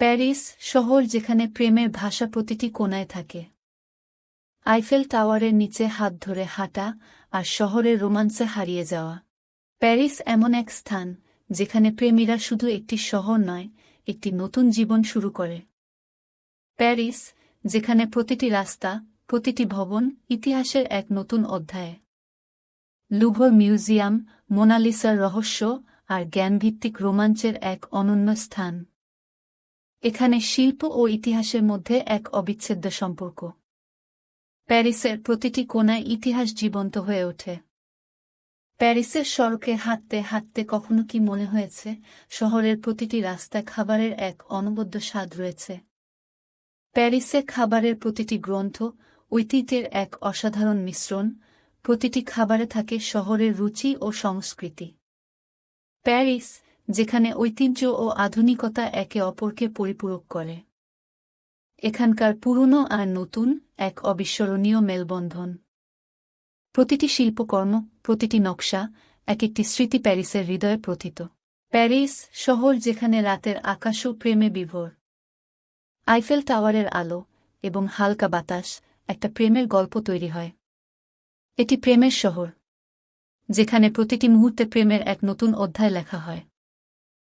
Paris শহর যেখানে প্রেমের ভাষা প্রতিটি কোনায় থাকে। আইফেল টাওয়ারের নিচে হাত ধরে হাঁটা আর শহরের রোমান্সে হারিয়ে যাওয়া। প্যারিস এমন এক স্থান যেখানে প্রেমীরা শুধু একটি শহর নয়, একটি নতুন জীবন শুরু করে। প্যারিস, যেখানে প্রতিটি রাস্তা, প্রতিটি ভবন ইতিহাসের এক নতুন অধ্যায়। লুভর মিউজিয়াম, মোনালিসার রহস্য আর জ্ঞানভিত্তিক রোমাঞ্চের এক অনন্য স্থান। এখানে শিল্প ও ইতিহাসের মধ্যে এক অবিচ্ছেদ্য সম্পর্ক। প্যারিসের প্রতিটি কোনায় ইতিহাস জীবন্ত হয়ে ওঠে। প্যারিসের সড়কে হাঁটতে হাঁটতে কখনো কি মনে হয়েছে, শহরের প্রতিটি রাস্তায় খাবারের এক অনবদ্য স্বাদ রয়েছে। প্যারিসে খাবারের প্রতিটি গ্রন্থ, ঐতিহ্যের এক অসাধারণ মিশ্রণ, প্রতিটি খাবারে থাকে শহরের রুচি ও সংস্কৃতি। প্যারিস যেখানে ঐতিহ্য ও আধুনিকতা একে অপরকে পরিপূরক করে। এখানকার পুরনো আর নতুন এক অবিস্মরণীয় মেলবন্ধন। প্রতিটি শিল্পকর্ম, প্রতিটি নকশা এক একটি স্মৃতি প্যারিসের হৃদয়ে প্রথিত। প্যারিস শহর যেখানে রাতের আকাশও প্রেমে বিভোর। আইফেল টাওয়ারের আলো এবং হালকা বাতাস একটা প্রেমের গল্প তৈরি হয়। এটি প্রেমের শহর, যেখানে প্রতিটি মুহূর্তে প্রেমের এক নতুন অধ্যায় লেখা হয়।